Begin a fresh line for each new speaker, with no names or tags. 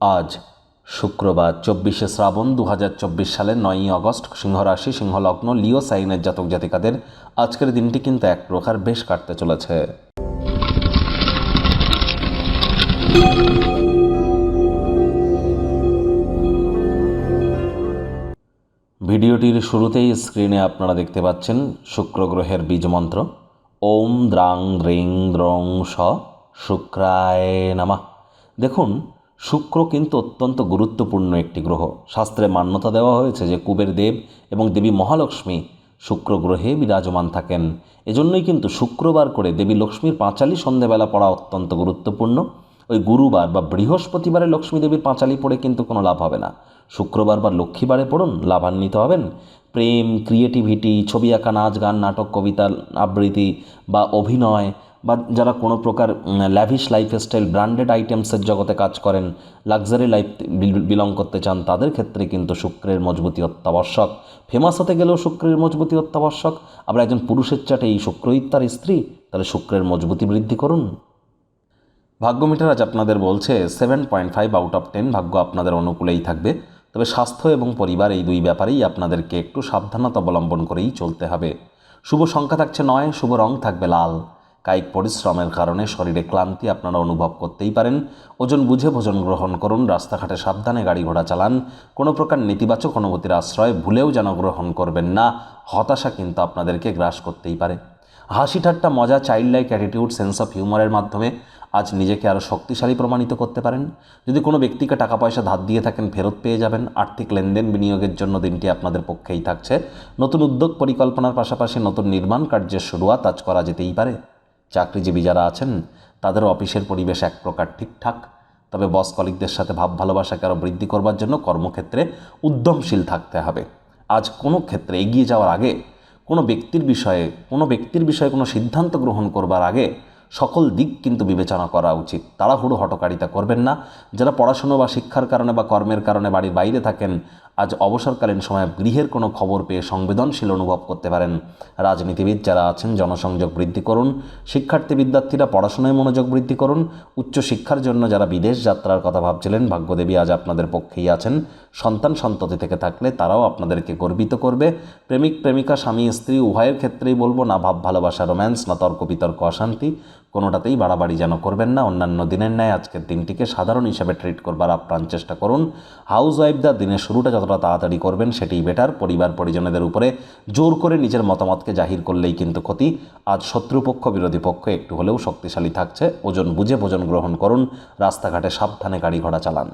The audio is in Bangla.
আজ শুক্রবার, চব্বিশে শ্রাবণ দু হাজার চব্বিশ সালের নয়ই আগস্ট, সিংহরাশি, সিংহলগ্ন, লিও, সাইনের জাতক জাতিকাদের আজকের দিনটি কিন্তু এক প্রকার বেশ কাটতে চলেছে। ভিডিওটির শুরুতেই স্ক্রিনে আপনারা দেখতে পাচ্ছেন শুক্র গ্রহের বীজ মন্ত্র ওম দ্রাং দ্রিং দ্রং স শুক্রায়, নামা। দেখুন শুক্র কিন্তু অত্যন্ত গুরুত্বপূর্ণ একটি গ্রহ। শাস্ত্রে মান্যতা দেওয়া হয়েছে যে কুবের দেব এবং দেবী মহালক্ষ্মী শুক্র গ্রহে বিরাজমান থাকেন। এজন্যই কিন্তু শুক্রবার করে দেবী লক্ষ্মীর পাঁচালি সন্ধেবেলা পড়া অত্যন্ত গুরুত্বপূর্ণ। ওই গুরুবার বা বৃহস্পতিবারে লক্ষ্মী দেবীর পাঁচালি পড়ে কিন্তু কোনো লাভ হবে না। শুক্রবার বা লক্ষ্মীবারে পড়ুন, লাভান্বিত হবেন। প্রেম, ক্রিয়েটিভিটি, ছবি আঁকা, নাচ গান, নাটক, কবিতা, আবৃত্তি বা অভিনয় বা যারা কোনো প্রকার ল্যাভিশ লাইফস্টাইল ব্র্যান্ডেড আইটেমসের জগতে কাজ করেন লাক্সারি লাইফ বিলং করতে চান, তাদের ক্ষেত্রে কিন্তু শুক্রের মজবুতি অত্যাবশ্যক। ফেমাস হতে গেলেও শুক্রের মজবুতি অত্যাবশ্যক। আবার একজন পুরুষের চাটে এই শুক্রই তার স্ত্রী, তাহলে শুক্রের মজবুতি বৃদ্ধি করুন। ভাগ্য মিটার আজ আপনাদের বলছে seven point five out of ten ভাগ্য আপনাদের অনুকূলেই থাকবে। তবে স্বাস্থ্য এবং পরিবার এই দুই ব্যাপারেই আপনাদেরকে একটু সাবধানতা অবলম্বন করেই চলতে হবে। শুভ সংখ্যা থাকছে নয়, শুভ রং থাকবে লাল। কায়িক পরিশ্রমের কারণে শরীরে ক্লান্তি আপনারা অনুভব করতেই পারেন। ওজন বুঝে ভোজন গ্রহণ করুন, রাস্তাঘাটে সাবধানে গাড়ি ঘোড়া চালান। কোনো প্রকার নেতিবাচক অনুভূতির আশ্রয় ভুলেও যেন গ্রহণ করবেন না, হতাশা কিন্তু আপনাদেরকে গ্রাস করতেই পারে। হাসি ঠাট্টা মজা child like attitude sense of হিউমারের মাধ্যমে আজ নিজেকে আরও শক্তিশালী প্রমাণিত করতে পারেন। যদি কোনো ব্যক্তিকে টাকা পয়সা ধার দিয়ে থাকেন, ফেরত পেয়ে যাবেন। আর্থিক লেনদেন বিনিয়োগের জন্য দিনটি আপনাদের পক্ষেই থাকছে। নতুন উদ্যোগ পরিকল্পনার পাশাপাশি নতুন নির্মাণ কার্যের শুরুয়াত আজ করা যেতেই পারে। চাকরিজীবী যারা আছেন তাদের অফিসের পরিবেশ এক প্রকার ঠিকঠাক। তবে বস কলিকদের সাথে ভাব ভালোবাসাকে আরও বৃদ্ধি করবার জন্য কর্মক্ষেত্রে উদ্যমশীল থাকতে হবে। আজ কোনো ক্ষেত্রে এগিয়ে যাওয়ার আগে, কোনো ব্যক্তির বিষয়ে, কোনো ব্যক্তির বিষয়ে কোনো সিদ্ধান্ত গ্রহণ করবার আগে সকল দিক কিন্তু বিবেচনা করা উচিত। তাড়াহুড়ো হটকারিতা করবেন না। যারা পড়াশুনো বা শিক্ষার কারণে বা কর্মের কারণে বাড়ির বাইরে থাকেন আজ অবসরকালীন সময়ে গৃহের কোনো খবর পেয়ে সংবেদনশীল অনুভব করতে পারেন। রাজনীতিবিদ যারা আছেন, জনসংযোগ বৃদ্ধি করুন, শিক্ষার্থী বিদ্যার্থীরা পড়াশোনায় মনোযোগ বৃদ্ধি করুন, উচ্চশিক্ষার জন্য যারা বিদেশ যাত্রার কথা ভাবছিলেন, ভাগ্যদেবী আজ আপনাদের পক্ষেই আছেন। সন্তান সন্ততি থেকে থাকলে তারাও আপনাদেরকে গর্বিত করবে। প্রেমিক, প্রেমিকা, স্বামী, স্ত্রী, উভয়ের ক্ষেত্রেই বলব, না ভাব, ভালোবাসা, রোম্যান্স, না তর্ক বিতর্ক অশান্তি। কোনোটাতেই বাড়াবাড়ি যেন করবেন না। অন্যান্য দিনের ন্যায় আজকের দিনটিকে সাধারণ হিসাবে ট্রিট করবার আপ্রাণ চেষ্টা করুন। হাউস ওয়াইফদা দিনের শুরুটা যতটা তাড়াতাড়ি করবেন সেটি বেটার পরিবার পরিজনদের উপরে জোর করে নিজের মতামতকে জাহির করলেই কিন্তু ক্ষতি। আজ শত্রুপক্ষ, বিরোধী পক্ষ একটু হলেও শক্তিশালী থাকছে। ওজন বুঝে ভোজন গ্রহণ করুন। রাস্তাঘাটে সাবধানে গাড়ি ঘোড়া চালান।